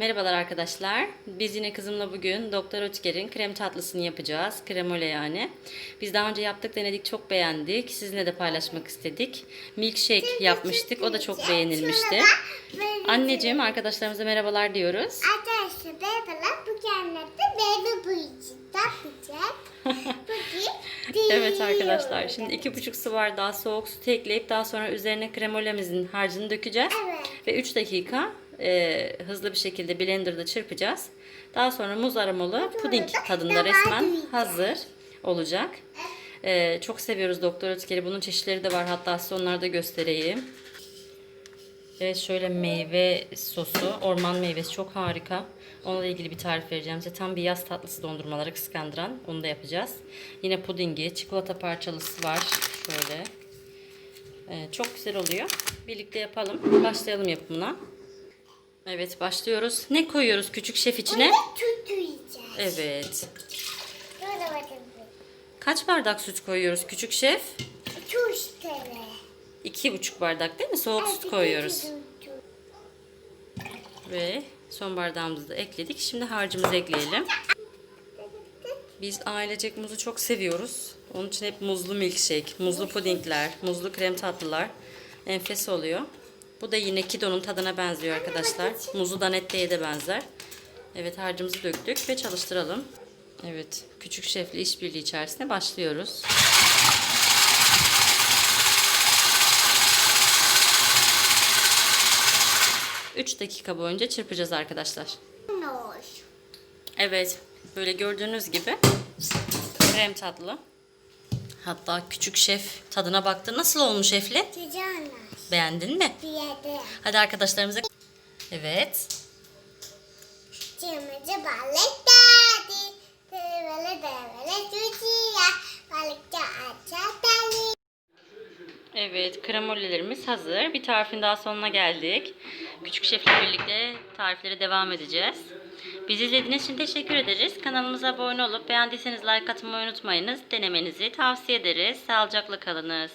Merhabalar arkadaşlar. Biz yine kızımla bugün Doktor Ötker'in krem tatlısını yapacağız. Kremole yani. Biz daha önce yaptık, denedik, çok beğendik. Sizinle de paylaşmak istedik. Milkshake yapmıştık. O da çok beğenilmişti. Anneciğim arkadaşlarımıza merhabalar diyoruz. Arkadaşlar merhabalar. Bu kendisi meyve boyayıcı yapacak. Bugün Evet arkadaşlar şimdi iki buçuk su bardağı soğuk sütü ekleyip daha sonra üzerine kremolemizin harcını dökeceğiz. Evet. Ve 3 dakika e, hızlı bir şekilde blenderda çırpacağız. Daha sonra muz aromalı puding tadında resmen hazır olacak. E, çok seviyoruz Doktor Ötker'i. Bunun çeşitleri de var. Hatta size onları da göstereyim. Evet şöyle meyve sosu, orman meyvesi çok harika. Onunla ilgili bir tarif vereceğim size. Tam bir yaz tatlısı dondurmaları kıskandıran. Onu da yapacağız. Yine pudingi, çikolata parçalısı var. Şöyle. Ee, çok güzel oluyor. Birlikte yapalım. Başlayalım yapımına. Evet başlıyoruz. Ne koyuyoruz küçük şef içine? tutuyacağız. Evet. Böyle bakın. Kaç bardak süt koyuyoruz küçük şef? Tuş tele. İki buçuk bardak değil mi? Soğuk süt koyuyoruz. Ve son bardağımızı da ekledik. Şimdi harcımızı ekleyelim. Biz ailecek muzu çok seviyoruz. Onun için hep muzlu milkshake, muzlu pudingler, muzlu krem tatlılar enfes oluyor. Bu da yine Kido'nun tadına benziyor arkadaşlar. Muzlu Danette'ye de benzer. Evet harcımızı döktük ve çalıştıralım. Evet küçük şefli işbirliği içerisine başlıyoruz. Üç dakika boyunca çırpacağız arkadaşlar. Evet, böyle gördüğünüz gibi krem tatlı. Hatta küçük şef tadına baktı. Nasıl olmuş şefli? Sıcağına. Beğendin mi? Yerde. Hadi arkadaşlarımıza. Evet. Cimrici balık geldi. Devele devele tutuya. Balıkçı açar deli. Evet, kremollelerimiz hazır. Bir tarifin daha sonuna geldik. Küçük şefle birlikte tariflere devam edeceğiz. Bizi izlediğiniz için teşekkür ederiz. Kanalımıza abone olup beğendiyseniz like atmayı unutmayınız. Denemenizi tavsiye ederiz. Sağlıcakla kalınız.